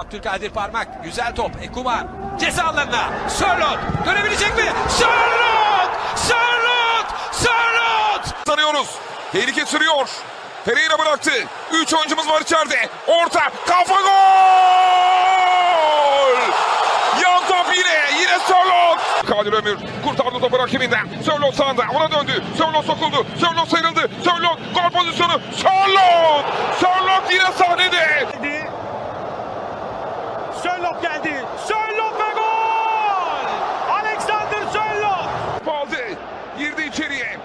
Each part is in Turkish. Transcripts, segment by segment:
Abdülkadir Parmak. Güzel top. Ekuban. Ceza alanına. Sörlot. Dönebilecek mi? Sörlot! Sörlot! Sörlot! Tanıyoruz. Tehlike sürüyor. Pereira bıraktı. Üç oyuncumuz var içeride. Orta. Kafa gol! Yan top yine. Yine Sörlot. Kadir Ömür kurtardı topu rakibinden. Sörlot sağında. Ona döndü. Sörlot sokuldu. Sörlot sıyrıldı. Sörlot gol pozisyonu. Sörlot! Sörlot yine sahnede. geldi. Sörloth geldi. Sörloth ve gol! Alexander Sörloth! Aldı. Girdi içeriye.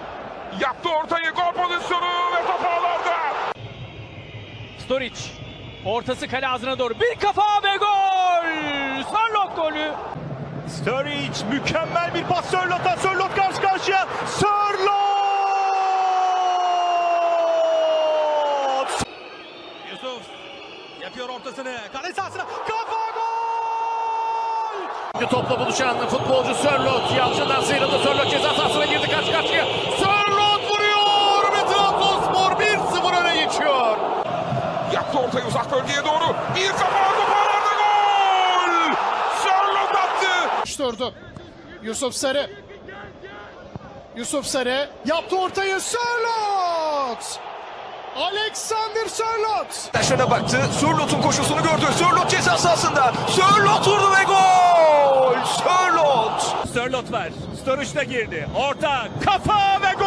Yaptı ortayı. Gol pozisyonu ve top ağlarda. Storic. Ortası kale ağzına doğru. Bir kafa ve gol! Sörloth golü. Sturridge mükemmel bir pas Sörloth'a. Sörloth karşı karşıya. Sörloth! Yusuf yapıyor ortasını. Kale sahasına. Kafa gol! Topla buluşan futbolcu Sörlot. Yalçın'dan sıyrıldı. Sörlot ceza sahasına girdi karşı karşıya. Sörlot vuruyor ve Trabzonspor 1-0 öne geçiyor. Yaptı ortayı uzak bölgeye doğru. Bir kafa top ağlarda gol! Sörlot attı. Durdu. Yusuf Sarı. Yusuf Sarı yaptı ortayı Sörlot. Alexander Sörlot. Şöyle baktı. Sörlot'un koşusunu gördü. Sörlot ceza sahasında. Sörlot vurdu ve gol! Sörlot! Sörloth var. Sturridge de girdi. Orta, kafa ve gol!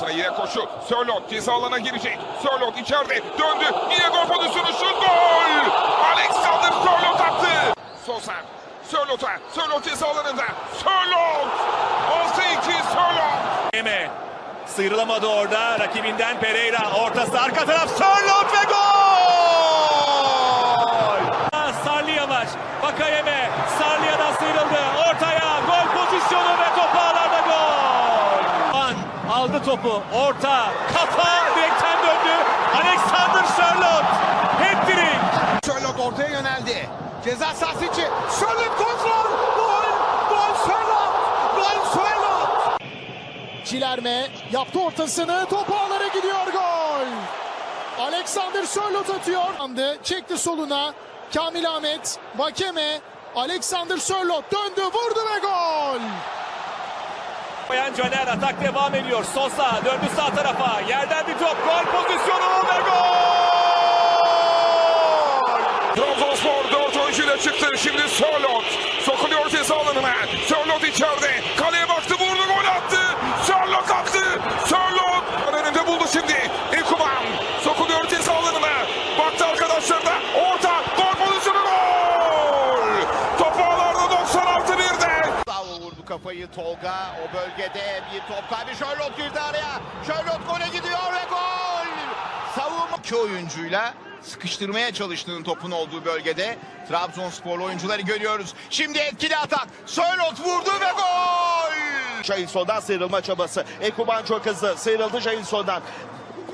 Arkasına yine koşu. Sörlot ceza alana girecek. Sörlot içeride döndü. Yine gol pozisyonu şut gol! Alexander Sörlot attı. Sosa. Sörlot'a. Sörlot ceza alanında. Sörlot! 6-2 Sörlot! Eme sıyrılamadı orada rakibinden Pereira ortası arka taraf Sörloth ve gol! Sarliya var. Bakayeme Sarliya'dan sıyrıldı. Ortaya gol pozisyonu ve top ağlarda gol. Van aldı topu. Orta kafa direkten döndü. Alexander Sörloth. Hat-trick. Sörlot ortaya yöneldi. Ceza sahası içi. Sörlot kontrol. Gol. Gol Sörlot. Gol Sörlot. Çilerme yaptı ortasını. Top ağlara gidiyor gol. Alexander Sörlot atıyor. Çekti soluna. Kamil Ahmet. Vakeme. Alexander Sörlot döndü vurdu ve gol. Bayan Caner atak devam ediyor. Sosa döndü sağ tarafa. Yerden bir top. Gol pozisyonu ve gol! Trabzonspor 4 oyuncuyla çıktı. Şimdi Sörlot. Sokuluyor ceza alanına. Sörlot içeride. Kaleye baktı kafayı Tolga. O bölgede bir top kaybı. Charlotte girdi araya. Charlotte gole gidiyor ve gol. Savunma iki oyuncuyla sıkıştırmaya çalıştığın topun olduğu bölgede Trabzonspor oyuncuları görüyoruz. Şimdi etkili atak. Charlotte vurdu ve gol. Jailson'dan sıyrılma çabası. Ekuban çok hızlı sıyrıldı Jailson'dan.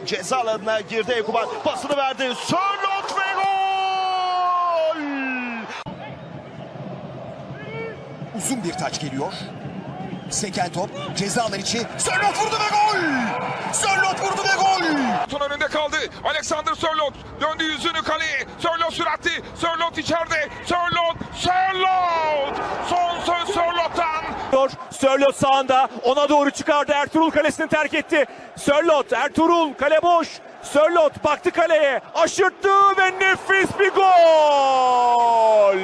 Ceza alanına girdi Ekuban. Pasını verdi. Sörlot ve gol! Uzun bir taç geliyor. Seken top ceza alan içi. Sörlot vurdu ve gol! Sörlot vurdu ve gol! Tun önünde kaldı. Alexander Sörlot döndü yüzünü kaleye. Sörlot süratli. Sörlot içeride. Sörlot. Sörlot. Son söz Sörlot'tan. Sörlot sağında ona doğru çıkardı. Ertuğrul kalesini terk etti. Sörlot, Ertuğrul kale boş. Sörlot baktı kaleye. Aşırttı ve nefis bir gol.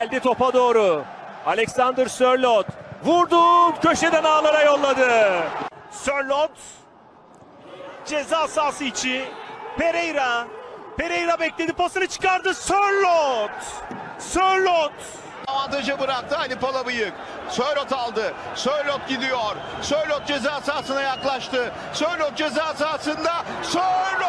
Geldi topa doğru. Alexander Sörlot vurdu. Köşeden ağlara yolladı. Sörlot ceza sahası içi. Pereira. Pereira bekledi pasını çıkardı. Sörlot. Sörlot. Avantajı bıraktı Ali Palabıyık. Sörlot aldı. Sörlot gidiyor. Sörlot ceza sahasına yaklaştı. Sörlot ceza sahasında. Sörlot!